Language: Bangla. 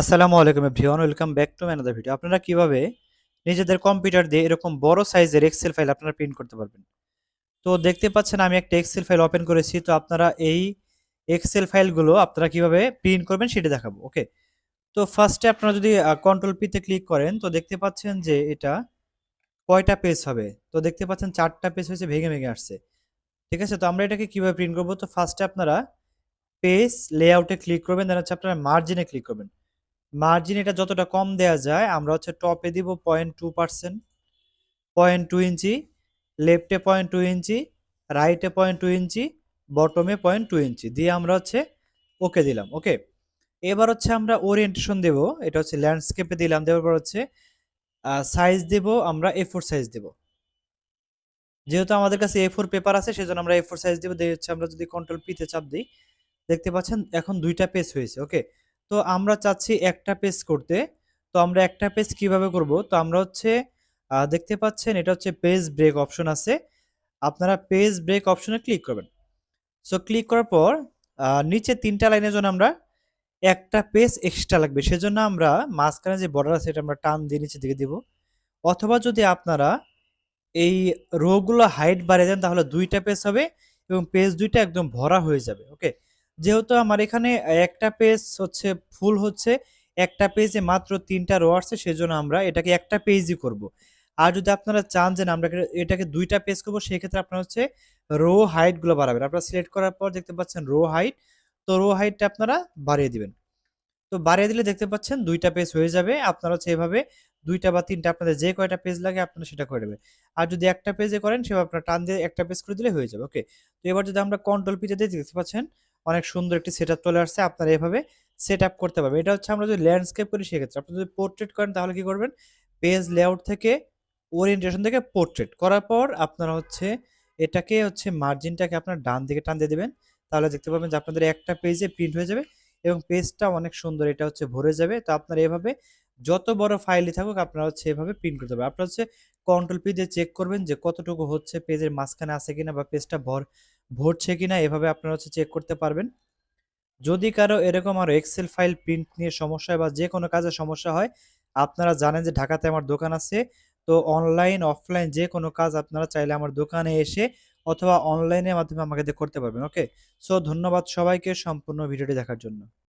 আসসালামু আলাইকুম everyone, welcome back to another video আপনারা কীভাবে নিজেদের কম্পিউটার দিয়ে এরকম বড় সাইজের এক্সেল ফাইল আপনারা প্রিন্ট করতে পারবেন? তো দেখতে পাচ্ছেন, আমি একটা এক্সেল ফাইল ওপেন করেছি। তো আপনারা এই এক্সেল ফাইলগুলো আপনারা কীভাবে প্রিন্ট করবেন সেটা দেখাবো ওকে তো ফার্স্টে আপনারা যদি কন্ট্রোল পিতে ক্লিক করেন, তো দেখতে পাচ্ছেন যে এটা কয়টা পেজ হবে? তো দেখতে পাচ্ছেন চারটা পেজ হয়েছে, ভেঙে ভেঙে আসছে। ঠিক আছে? তো আমরা এটাকে কীভাবে প্রিন্ট করব? তো ফার্স্টে আপনারা পেজ লেআউটে ক্লিক করবেন দেন হচ্ছে আপনারা মার্জিনে ক্লিক করবেন। মার্জিন এটা যতটা কম দেয়া যায়, আমরা হচ্ছে টপে দিব point two percent point two ইঞ্চি লেফটে পয়েন্ট টু ইঞ্চি রাইটে পয়েন্ট টু ইঞ্চি বটমে পয়েন্ট টু ইঞ্চি দিয়ে আমরা হচ্ছে ওকে দিলাম ওকে এবার হচ্ছে আমরা ওরিয়েন্টেশন দেব, এটা হচ্ছে ল্যান্ডস্কেপে দিলাম, দেওয়ার পর হচ্ছে সাইজ দেব, আমরা এ ফোর সাইজ দেব। যেহেতু আমাদের কাছে এ ফোর পেপার আছে, সেজন্য আমরা এ ফোর সাইজ দেবো, দিয়ে হচ্ছে আমরা যদি কন্ট্রোল পিতে চাপ দিই, দেখতে পাচ্ছেন এখন দুইটা পেজ হয়েছে ওকে তো আমরা চাচ্ছি একটা পেজ করতে। তো আমরা একটা পেজ কীভাবে করব? তো আমরা হচ্ছে দেখতে পাচ্ছেন এটা হচ্ছে পেজ ব্রেক অপশন আছে। আপনারা পেজ ব্রেক অপশনে ক্লিক করবেন। সো ক্লিক করার পর নিচে তিনটা লাইনের জন্য আমরা একটা পেজ এক্সট্রা লাগবে। সেজন্য আমরা মাঝখানে যে বর্ডার আছে এটা আমরা টান দিয়ে নিচে দিকে দিব। অথবা যদি আপনারা এই রোগুলো হাইট বাড়িয়ে দেন তাহলে দুইটা পেজ হবে এবং পেজ দুইটা একদম ভরা হয়ে যাবে ওকে যেহেতু আমার এখানে একটা পেজ হচ্ছে ফুল হচ্ছে, একটা পেজে মাত্র তিনটা রো আসছে, সেজন্য আমরা এটাকে একটা পেজই করব। আর যদি আপনারা চান যে আমরা এটাকে দুইটা পেজ করব, সেক্ষেত্রে আপনার হচ্ছে রো হাইটগুলো বাড়াবেন। আপনারা সিলেক্ট করার পর দেখতে পাচ্ছেন রো হাইট তো রো হাইটটা আপনারা বাড়িয়ে দিবেন। তো বাড়িয়ে দিলে দেখতে পাচ্ছেন দুইটা পেজ হয়ে যাবে, আপনারা হচ্ছে এভাবে দুইটা বা তিনটা আপনাদের যে কয়টা পেজ লাগে আপনারা সেটা করে দেবেন আর যদি একটা পেজে করেন, সেভাবে আপনারা টান দিয়ে একটা পেজ করে দিলে হয়ে যাবে ওকে তো এবার যদি আমরা কন্ট্রোল পিতে দিয়ে দেখতে পাচ্ছেন অনেক সুন্দর একটি সেট চলে আসছে, আপনারা এভাবে সেট করতে পারবেন। এটা হচ্ছে আমরা যদি ল্যান্ডস্কেপ করি, সেক্ষেত্রে আপনি যদি পোর্ট্রেট করেন, তাহলে কি করবেন? পেজ লেআউট থেকে ওরিয়েন্টেশন থেকে পোর্ট্রেট করার পর আপনারা হচ্ছে এটাকে হচ্ছে মার্জিনটাকে আপনার ডান দিকে টান দিয়ে দেবেন। তাহলে দেখতে পাবেন যে আপনাদের একটা পেজে প্রিন্ট হয়ে যাবে এবং পেজটা অনেক সুন্দর, এটা হচ্ছে ভরে যাবে। তো আপনারা এভাবে যত বড় ফাইলই থাকুক, আপনারা হচ্ছে এভাবে প্রিন্ট করতে পারবেন। আপনারা হচ্ছে কন্ট্রোল পি দিয়ে চেক করবেন যে কতটুকু হচ্ছে পেজের মাঝখানে আছে কিনা বা পেজটা ভর ভরছে কিনা এভাবে আপনারা হচ্ছে চেক করতে পারবেন। যদি কারও এরকম আরও এক্সেল ফাইল প্রিন্ট নিয়ে সমস্যা বা যে কোনো কাজে সমস্যা হয়, আপনারা জানেন যে ঢাকাতে আমার দোকান আছে। তো অনলাইন অফলাইন যে কোনো কাজ আপনারা চাইলে আমার দোকানে এসে অথবা অনলাইনের মাধ্যমে আমাকে করতে পারবেন ওকে সো ধন্যবাদ সবাইকে সম্পূর্ণ ভিডিওটি দেখার জন্য।